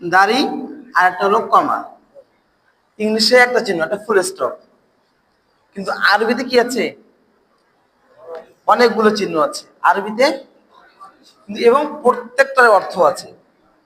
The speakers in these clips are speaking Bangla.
দাড়ি আর একটা হলো কমা। ইংলিশে একটা চিহ্ন, একটা ফুল স্টপ কিন্তু আরবিতে কি আছে? অনেকগুলো চিহ্ন আছে আরবিতে। এবং প্রত্যেকটার অর্থ আছে।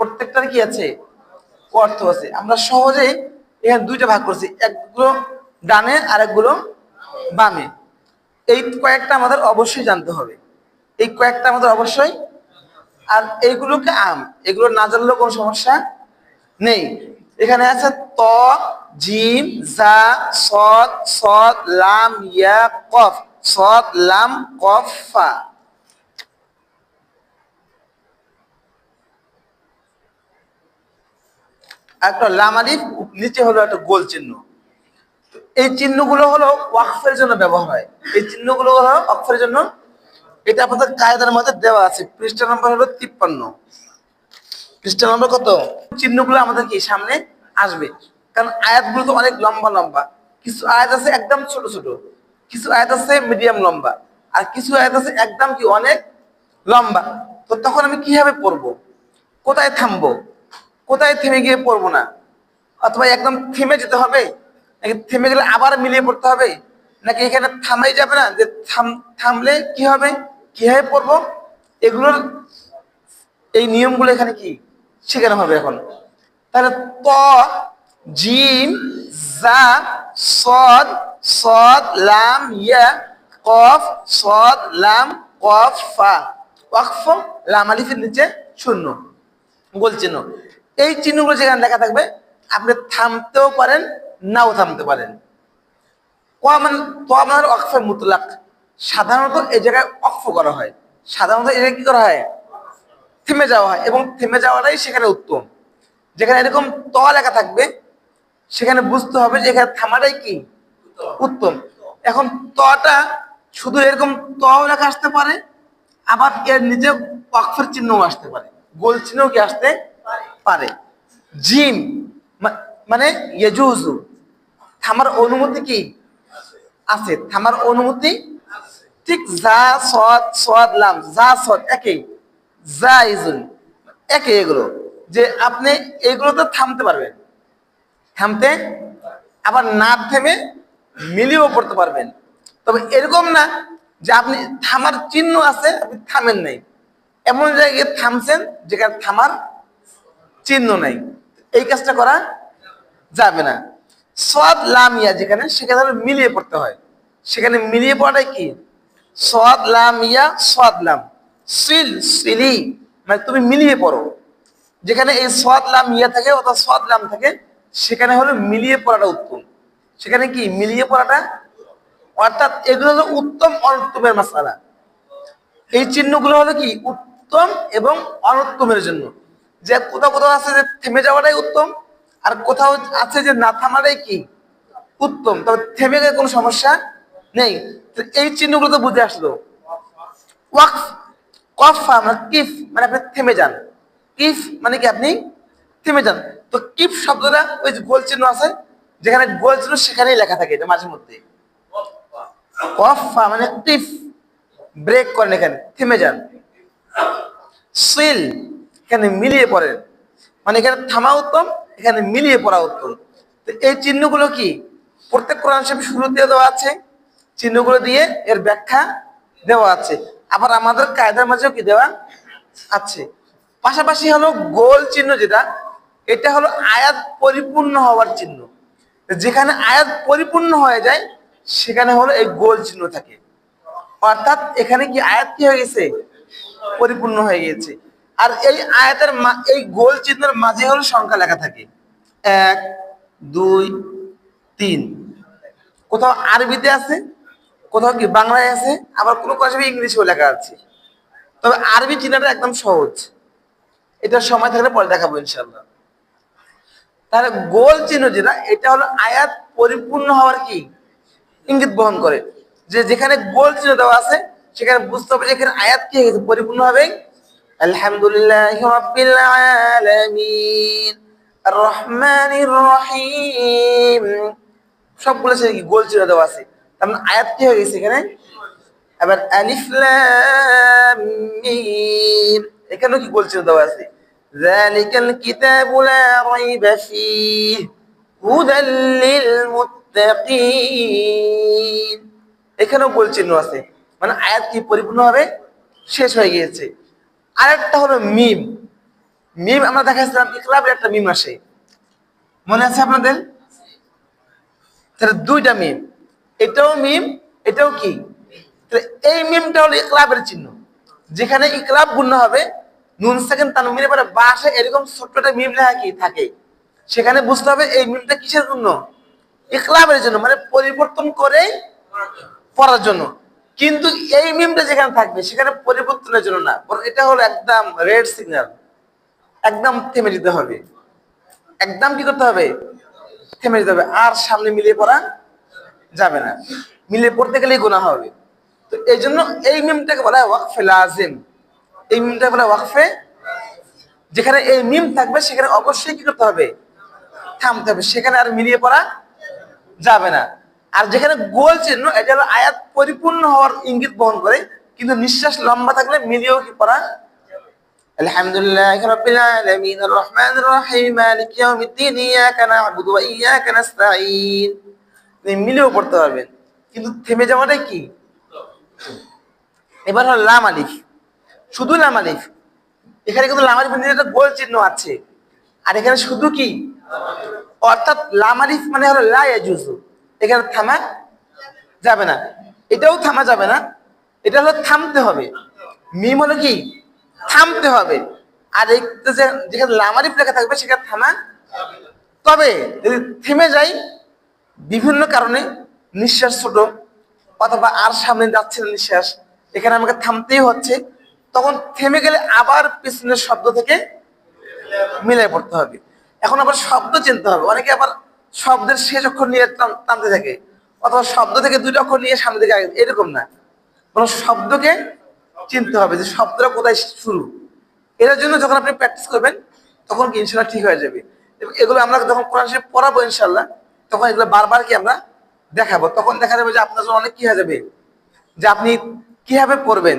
প্রত্যেকটার কি আছে? অর্থ আছে। আমরা সহজেই এখানে দুইটা ভাগ করছি, একগুলো ডানে আর একগুলো বামে। এই কয়েকটা আমাদের অবশ্যই জানতে হবে। এই কয়েকটা আমাদের অবশ্যই। আর এইগুলোকে আম, এগুলো না জানলেও কোনো সমস্যা নেই। এখানে আছে ত, জিম, জা সদ সদ লাম, ইয়া, কফ। সদ লাম, কফ, ফা। একটা লাম আলিফ, নিচে হলো একটা গোল চিহ্ন। এই চিহ্নগুলো হলো ওয়াকফের জন্য ব্যবহার হয়। এই চিহ্নগুলো হলো ওয়াকফের জন্য। এটা আপনাদের কায়দার মধ্যে দেওয়া আছে। পৃষ্ঠা নম্বর হলো তিপ্পান্ন। পৃষ্ঠা নম্বর কত? চিহ্নগুলো আমাদের কি সামনে আসবে। কারণ আয়াতগুলো তো অনেক লম্বা লম্বা। কিছু আয়াত আছে একদম ছোট ছোট। কিছু আয়াত আছে মিডিয়াম লম্বা। আর কিছু আয়াত আছে একদম কি অনেক লম্বা। তো তখন আমি কীভাবে পড়ব? কোথায় থামবো? কোথায় থেমে গিয়ে পড়ব না? অথবা একদম থেমে যেতে হবে? নাকি থেমে গেলে আবার মিলিয়ে পড়তে হবে? নাকি এখানে থামাই যাবে না? যে থাম, থামলে কি হবে? কীভাবে পড়ব? এগুলোর, এই নিয়মগুলো এখানে কি? শেখানো হবে এখন। তাহলে ত জিম জা, সদ সদ, লাম, ইয়া, কফ, সদ, লাম, কফ, ফা। ওয়াকফ, লাম, আলিফের নিচে শূন্য গোল চিহ্ন। এই চিহ্নগুলো যেখানে লেখা থাকবে, আপনি থামতেও পারেন, নাও থামতে পারেন। কমান তো আমার অক্ফে মুতলাক। সাধারণত এই জায়গায় অক্ফ করা হয়। সাধারণত এই জায়গায় কি করা হয়? থেমে যাওয়া হয় এবং থেমে যাওয়াটাই সেখানে উত্তম। যেখানে এরকম ত লেখা থাকবে, সেখানে বুঝতে হবে যে এখানে থামাটাই কি? উত্তম। এখন তটা শুধু এরকম ত লেখা আসতে পারে, আবার এর নিচে অক্ষর চিহ্নও আসতে পারে। গোল চিহ্ন কি আসতে পারে। জিম মানে ইয়েজুজু থামার অনুমতি কি? আছে। থামার অনুমতি? ঠিক যা সদ সদ লাম, যা সদ একই। যা ইজুন একই এগুলো। যে আপনি এগুলোতে থামতে পারবেন। থামতে আবার না থেমে মিলিয়েও পড়তে পারবেন। তবে এরকম না যে আপনি থামার চিহ্ন আছে, আপনি থামেন নাই। এমন জায়গায় থামছেন যেখানে থামার চিহ্ন নাই। এই কাজটা করা যাবে না। সদ লামিয়া যেখানে, সেখানে মিলিয়ে পড়তে হয়। সেখানে মিলিয়ে পড়াটাই কি? সদ লামিয়া সদ লাম। সিল, সিলি মানে তুমি মিলিয়ে পড়ো। যেখানে এই সদ লাম ইয়া থাকে অর্থাৎ সদ লাম থাকে, সেখানে হলো মিলিয়ে পড়াটা উত্তম। সেখানে কি? মিলিয়ে পড়াটা? অর্থাৎ এগুলো হলো উত্তম অনুত্তমের মাসালা। এই চিহ্নগুলো হলো কি? উত্তম এবং অনুত্তমের জন্য। যে কোথাও কোথাও আছে যে থেমে যাওয়াটাই উত্তম, আর কোথাও আছে যে না থামাটাই কি? উত্তম। তবে থেমে গেলে কোনো সমস্যা নেই। এই চিহ্নগুলো তো বুঝে আসলো। কফা মানে কিফ মানে আপনি থেমে যান। কিফ মানে কি আপনি থেমে যান। তো কিফ শব্দটা ওই যে গোল চিহ্ন আছে, যেখানে গোল চিহ্ন সেখানেই লেখা থাকে এটা মাঝে মধ্যে। কফা মানে কিফ। ব্রেক করেন এখানে, থেমে যান। সিল, এখানে মিলিয়ে পড়েন। মানে এখানে থামা উত্তম, এখানে মিলিয়ে পড়া উত্তম। তো এই চিহ্নগুলো কি? প্রত্যেক কোরআন শরীফ শুরুতে দেওয়া আছে, চিহ্নগুলো দিয়ে এর ব্যাখ্যা দেওয়া আছে। আবার আমাদের কায়দার মাঝেও কি দেওয়া আছে? পাশাপাশি হলো গোল চিহ্ন যেটা, এটা হলো আয়াত পরিপূর্ণ হওয়ার চিহ্ন। যেখানে আয়াত পরিপূর্ণ হয়ে যায়, সেখানে হলো এই গোল চিহ্ন থাকে। অর্থাৎ এখানে কি আয়াত কি হয়ে গেছে? পরিপূর্ণ হয়ে গেছে। আর এই আয়াতের এই গোল চিহ্নের মাঝে হলো সংখ্যা লেখা থাকে। এক, দুই, তিন। কোথাও আরবিতে আছে? কোথাও কি বাংলায় আছে? আবার কোনো কোনো ইংলিশেও লেখা আছে। তবে আরবি চিহ্নটা একদম সহজ। এটা সময় থাকলে পরে দেখাবো ইনশাল্লাহ তাহলে গোল চিহ্ন যেটা, এটা হলো আয়াত পরিপূর্ণ হওয়ার কি? ইঙ্গিত বহন করে। যে যেখানে গোল চিহ্ন দেওয়া আছে, সেখানে বুঝতে হবে যে এখানে আয়াত কি হয়ে গেছে পরিপূর্ণ হবে? আলহামদুলিল্লাহ রাব্বিল রহিম। সবগুলো সে গোল চিহ্ন দেওয়া আছে? তার মানে আয়াত কি হয়ে গেছে এখানে এবার আলিফ লাম মিম এখানেও কি গোল চিহ্ন দেওয়া আছে ذلك الكتاب لا ريب فيه هدى للمتقين এখানেও গোল চিহ্ন আছে মানে আয়াত কি পরিপূর্ণ হবে শেষ হয়ে গিয়েছে আরেকটা হলো মিম মিম আমরা দেখাচ্ছিলাম ইকলাবের একটা মিম আসে মনে আছে আপনাদের তাহলে দুইটা মিম এটাও মিম, এটাও কি? এই মিমটা হলো ইকলাবের চিহ্ন। যেখানে ইকলাব গুণ হবে, নুন সেকেন্ড তানমিনের পরে বাসে এরকম ছোট্ট একটা মিম লেখা কি থাকে। সেখানে বুঝতে হবে এই মিমটা কিসের জন্য? ইকলাবের জন্য মানে পরিবর্তন করে পড়ার জন্য। কিন্তু এই মিমটা যেখানে থাকবে, সেখানে পরিবর্তনের জন্য না। এটা হলো একদম রেড সিগন্যাল একদম থেমে যেতে হবে। একদম কি করতে হবে? থেমে যেতে হবে। আর সামনে মিলিয়ে পড়া যাবে না। মিলিয়ে পড়তে গেলেই গোনা হবে। তো এই জন্য এই মিমটাকে বলা হয় ওয়াকফে লাজিম। এই মিমটাকে বলা ওয়াকফে। যেখানে এই মিম থাকবে, সেখানে অবশ্যই কি করতে হবে? থামতে হবে। সেখানে আর মিলিয়ে পড়া যাবে না। আর যেখানে গোল চিহ্ন, এটা হলো আয়াত পরিপূর্ণ হওয়ার ইঙ্গিত বহন করে। কিন্তু নিঃশ্বাস লম্বা থাকলে মিলিয়েও কি পড়া আলহামদুলিল্লাহ রহমানির রহিম, মালিক ইয়াউমিদ্দিন, ইয়াকা না'বুদু আপনি মিলিয়েও পড়তে পারবেন কিন্তু থেমে যাওয়াটাই কি? এবার হলো লাম আলিফ। শুধু লাম আলিফ। এখানে কিন্তু লাম আলিফের নিচে একটা গোল চিহ্ন আছে। আর এখানে শুধু কি? অর্থাৎ লাম আলিফ মানে হলো লা ইয়াজুজু এখানে থামা যাবে না। এটাও থামা যাবে না। এটা হলো থামতে হবে। মিম হলো কি? থামতে হবে। আর যেখানে লাম আলিফ লেখা থাকবে, সেখানে থামা তবে যদি থেমে যাই বিভিন্ন কারণে নিঃশ্বাস ছোট, অথবা আর সামনে যাচ্ছে না নিঃশ্বাস, এখানে আমাকে থামতেই হচ্ছে। তখন থেমে গেলে আবার পিছনের শব্দ থেকে মিলাই পড়তে হবে। এখন আবার শব্দ চিনতে হবে। অনেকে আবার শব্দের শেষ অক্ষর নিয়ে টানতে থাকে, অথবা শব্দ থেকে দুটো অক্ষর নিয়ে সামনে দিকে এরকম না। কোন শব্দকে চিনতে হবে যে শব্দটা কোথায় শুরু। এটার জন্য যখন আপনি প্র্যাকটিস করবেন, তখন কি ইনশাল্লাহ ঠিক হয়ে যাবে। এগুলো আমরা যখন কোরআন শরীফ পড়াবো ইনশাল্লাহ তখন এগুলো বারবার কি আমরা দেখাবো? তখন দেখা যাবে যে আপনার জন্য অনেক কি হয়ে যাবে? যে আপনি কীভাবে পড়বেন?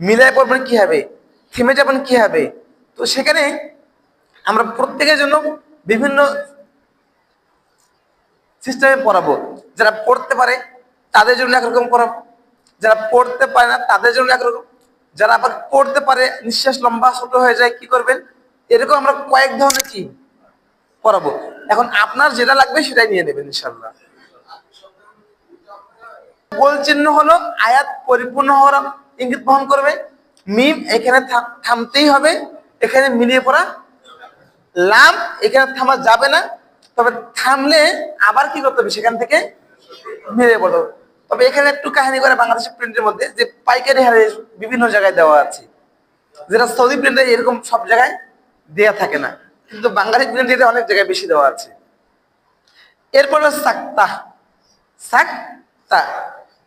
মিলাই পড়বেন কীভাবে? থেমে যাবেন কীভাবে? তো সেখানে আমরা প্রত্যেকের জন্য বিভিন্ন সিস্টেমে পড়াবো। যারা পড়তে পারে, তাদের জন্য একরকম পড়াবো। যারা পড়তে পারে না, তাদের জন্য একরকম। যারা আবার পড়তে পারে, নিঃশ্বাস লম্বা, ছোট হয়ে যায়, কি করবেন? এরকম আমরা কয়েক ধরনের কি পড়াবো। এখন আপনার যেটা লাগবে সেটাই নিয়ে নেবেন ইনশাল্লাহ গোল চিহ্ন হলো আয়াত পরিপূর্ণ হওয়ার ইঙ্গিত বহন করবে। মিম এখানে থাম- থামতেই হবে। এখানে মিলিয়ে পড়া। লাম এখানে থামা যাবে না। তবে থামলে আবার কি করতে হবে? সেখান থেকে মিলিয়ে হবে। তবে এখানে একটু কাহিনী করে বাংলাদেশের প্রিন্টের মধ্যে যে পাইকারি হারে বিভিন্ন জায়গায় দেওয়া আছে। যেটা সৌদি প্রিন্টে এরকম সব জায়গায় দেয়া থাকে না। কিন্তু বাঙালি প্রিন্টে অনেক জায়গায় বেশি দেওয়া আছে। এরপর সাক্তা। সাক্তা।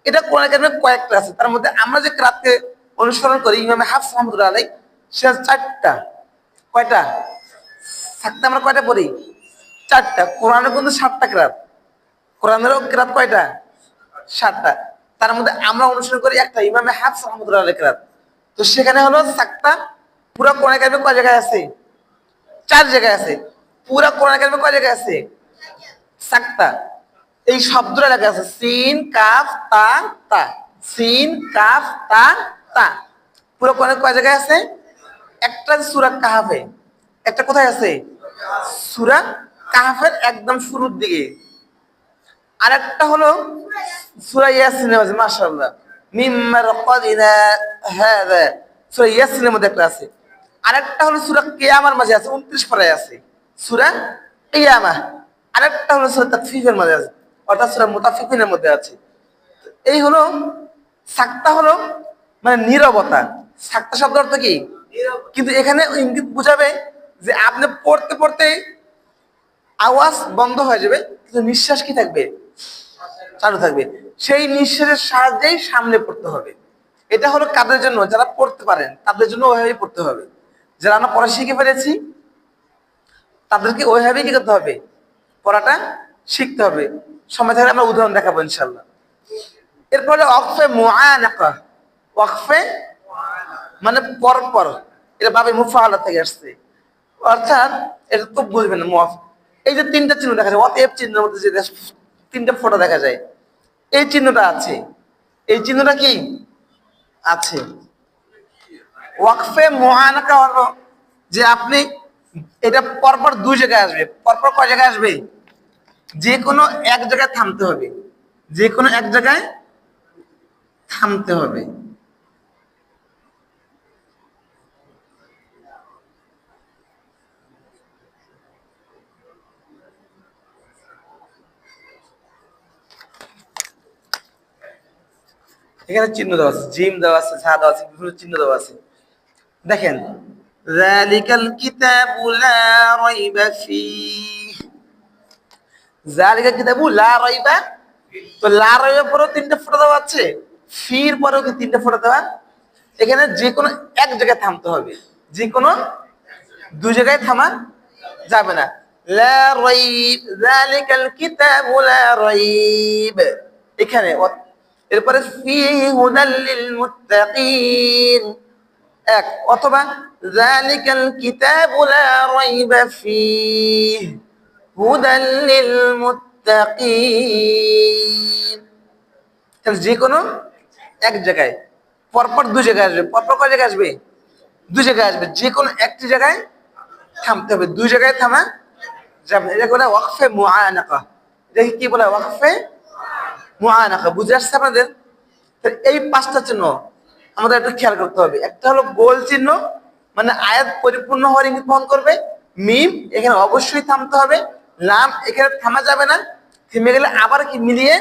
এটা কারিমে কয়েকটা আছে। তার মধ্যে আমরা যে ক্রাতকে অনুসরণ করি, ইমামে হাফ রহমতুল্লাহ আলাই সেটা চারটা। কয়টা? সাক্তা আমরা কয়টা পড়ি? চারটা। কোরআনে কিন্তু সাতটা ক্রাত। কোরআনেরও ক্রাত কয়টা? সাতটা। তার মধ্যে আমরা অনুসরণ করি একটা, ইমামে হাফ রহমতুল্লাহ আলাই ক্রাত। তো সেখানে হলো সাক্তা। পুরো কারিমে কয় জায়গায় আছে? চার জায়গায় আছে। পুরা কোরআন কয় জায়গায় আছে? সাক্তা এই শব্দটা লেখা আছে, সিন, কাফ, তা তা। সিন, কাফ, তা তা। পুরো কোরআনে কয় জায়গায় আছে? একটা সূরা কাহাফে, একটা কোথায় আছে? সূরা কাহাফের একদম শুরুর দিকে। আর একটা হলো সূরা ইয়াসিনের মাঝে, মাশাআল্লাহ। মিম্মার কদিনা হাদা। সূরা ইয়াসিনের মধ্যে একটা আছে। আরেকটা হলো সূরা কেয়ামার মাঝে আছে 29 পারায় আছে। সূরা কিয়ামা আরেকটা হলো সূরা তাতফিফের মাঝে আছে অর্থাৎ সূরা মুতাফিফিনের মধ্যে আছে। এই হলো সাক্তা হলো মানে নীরবতা। সাক্তা শব্দ অর্থ কি? কিন্তু এখানে ইঙ্গিত বুঝাবে যে আপনি পড়তে পড়তে আওয়াজ বন্ধ হয়ে যাবে কিন্তু নিঃশ্বাস কি থাকবে? চালু থাকবে। সেই নিঃশ্বাসের সাহায্যেই সামনে পড়তে হবে। এটা হলো কাদের জন্য? যারা পড়তে পারেন তাদের জন্য ওইভাবেই পড়তে হবে। যারা আমরা পড়া শিখে ফেলেছি, তাদেরকে ওইভাবেই কি করতে হবে? পড়াটা শিখতে হবে। সময় থাকলে আমরা উদাহরণ দেখাবো ইনশাল্লাহ এরপরে অকফে ওয়াকফে মানে পর পর এটা বাবে মুফাআলা থেকে আসছে। অর্থাৎ এটা তো বুঝবেন না, মুআফ। এই যে তিনটা চিহ্ন দেখা যায় অতএব চিহ্নের মধ্যে যে তিনটা ফটো দেখা যায়। এই চিহ্নটা আছে। এই চিহ্নটা কি? আছে। ওয়াকফে মহানাকা হলো যে আপনি এটা পরপর দুই জায়গায় আসবে, পরপর কয় জায়গায় আসবে? যে কোনো এক জায়গায় থামতে হবে, যে কোনো এক জায়গায় থামতে হবে। এখানে চিহ্ন দেওয়া আছে, জিম দেওয়া আছে দেওয়া আছে, বিভিন্ন চিহ্ন দেওয়া আছে। দেখেন জালিকাল কিতাবু লা রাইবা ফীহ। জালিকাল কিতাবু লা রাইবা তো লা রাইবা পরেও তিনটা ফোঁটা দেওয়া আছে, ফির পরেও কি তিনটা ফোঁটা দেওয়া? এখানে যে কোনো এক জায়গায় থামতে হবে যে কোনো দুই জায়গায় থামা যাবে না। লা রাইব জালিকাল কিতাবু লা রাইব এখানে, এরপরে ফি হুদাল্লিল মুত্তাকিন। এক, অথবা তাহলে যে কোনো এক জায়গায়, পরপর দুই জায়গায় আসবে। পরপর কয় জায়গায় আসবে? দুই জায়গায় আসবে। যে কোনো একটি জায়গায় থামতে হবে। দুই জায়গায় থামা যাবে এটা বলে ওয়াকফে মুআনাকা? এটাকে কি বলে ওয়াকফে মুআনাকা? বুঝে আসছে আপনাদের? এই পাঁচটা চিহ্ন আমাদের একটু খেয়াল করতে হবে। একটা হলো গোল চিহ্ন মানে আয়াত পরিপূর্ণ হওয়ার ইঙ্গিত বহন করবে। মিম, এখানে অবশ্যই থামতে হবে। লাম, এখানে থামা যাবে না। থেমে গেলে আবার কি মিলিয়ে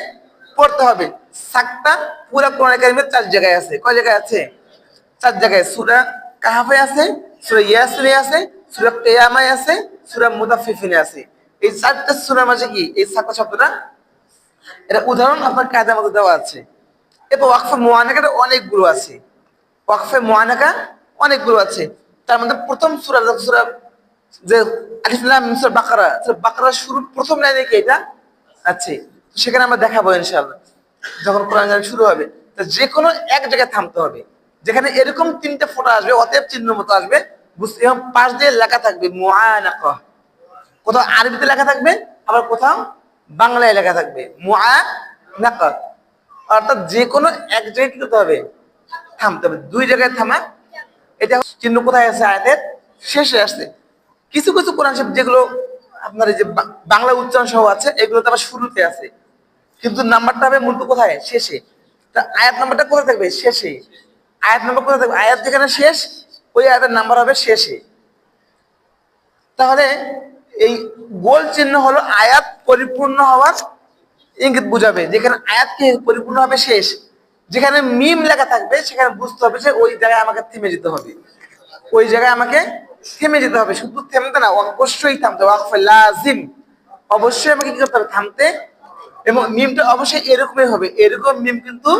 পড়তে হবে। সাকটা পুরো কোরআন কারিমের চার জায়গায় আছে। কয় জায়গায় আছে? চার জায়গায়। সুরা কাহাফে আছে, সূরা ইয়াসিনে আছে, সুরা কিয়ামায় আছে, সুরা মুতাফফিফিনে আছে। এই চারটা সূরার মাঝে কি? এই সাকটা শব্দটা? এটা উদাহরণ আপনার কায়দার মতো দেওয়া আছে। এরপর ওয়াকফে মোয়ানাকার অনেকগুলো আছে। ওয়াকফে মোয়ানাকা অনেকগুলো আছে। তার মধ্যে প্রথম সুরা সুরা যে আলিফুল্লাহ মিসর বাকারা। বাকারা শুরু প্রথম লাইনে কি এটা? আছে। সেখানে আমরা দেখাবো ইনশাআল্লাহ। যখন কোরআন শুরু হবে, তো যে কোনো এক জায়গায় থামতে হবে। যেখানে এরকম তিনটে ফোঁটা আসবে, অতএব চিহ্ন মতো আসবে। বুঝতে এবং পাশ দিয়ে লেখা থাকবে মোয়ানাকা কোথাও আরবিতে লেখা থাকবে, আবার কোথাও বাংলায় লেখা থাকবে মোয়ানাকা অর্থাৎ যে কোনো এক জায়গায় কি হবে। থামতে হবে। দুই জায়গায় থামা। এটা চিহ্ন কোথায় আছে আয়াতের? শেষে আসছে। কিছু কিছু কোরআন শব্দ যেগুলো আপনার এই যে বাংলা উচ্চারণ সহ আছে এগুলো তো আবার শুরুতে আছে। কিন্তু নাম্বারটা হবে মূলত কোথায়? শেষে। তা আয়াত নাম্বারটা কোথায় থাকবে? শেষে। আয়াত নাম্বার কোথায় থাকবে? আয়াত যেখানে শেষ, ওই আয়াতের নাম্বার হবে শেষে। তাহলে এই গোল চিহ্ন হলো আয়াত পরিপূর্ণ হওয়ার ইঙ্গিত বুঝাবে, যেখানে আয়াত কি পরিপূর্ণ হবে শেষ, যেখানে মিম লেখা থাকবে, সেখানে বুঝতে হবে যে ওই জায়গায় আমাকে থেমে যেতে হবে। ওই জায়গায় আমাকে থেমে যেতে হবে, শুধু থেমতে না, অবশ্যই থামতে হবে। লাজিম অবশ্যই আমাকে কি করতে হবে? থামতে। এবং মিমটা অবশ্যই এরকমই হবে। এরকম মিম কিন্তু,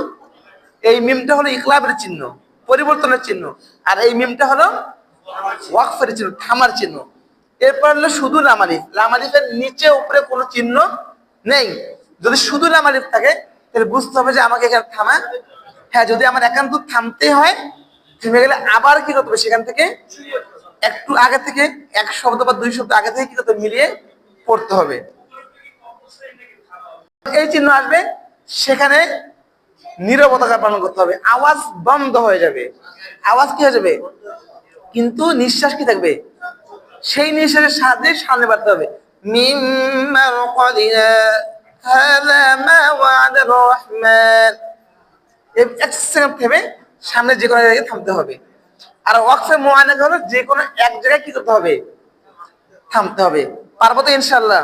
এই মিমটা হলো ইকলাবের চিহ্ন, পরিবর্তনের চিহ্ন। আর এই মিমটা হলো ওয়াকফের চিহ্ন, থামার চিহ্ন। এরপর হলো শুধু লামালিফ লামালিফের নিচে উপরে কোনো চিহ্ন নেই। যদি শুধু লামালিফ থাকে, তাহলে বুঝতে হবে যে আমাকে এখানে থামা হ্যাঁ যদি আমার একান্ত থামতে হয়, থেমে গেলে আবার কি করতে হবে? সেখান থেকে একটু আগে থেকে, এক শব্দ বা দুই শব্দ আগে থেকে কি করতে মিলিয়ে পড়তে হবে। এই চিহ্ন আসবে, সেখানে নিরবতা পালন করতে হবে। আওয়াজ বন্ধ হয়ে যাবে। আওয়াজ কি হয়ে যাবে? কিন্তু নিঃশ্বাস কি থাকবে? সেই নিঃশ্বাসের সাথে সামনে বাড়তে হবে। মিম্মা হাদা থেমে সামনে যে কোনো জায়গায় থামতে হবে। আর ওয়াকফে মোয়ানা হলো যে কোনো এক জায়গায় কি করতে হবে? থামতে হবে। পারব তো ইনশাল্লাহ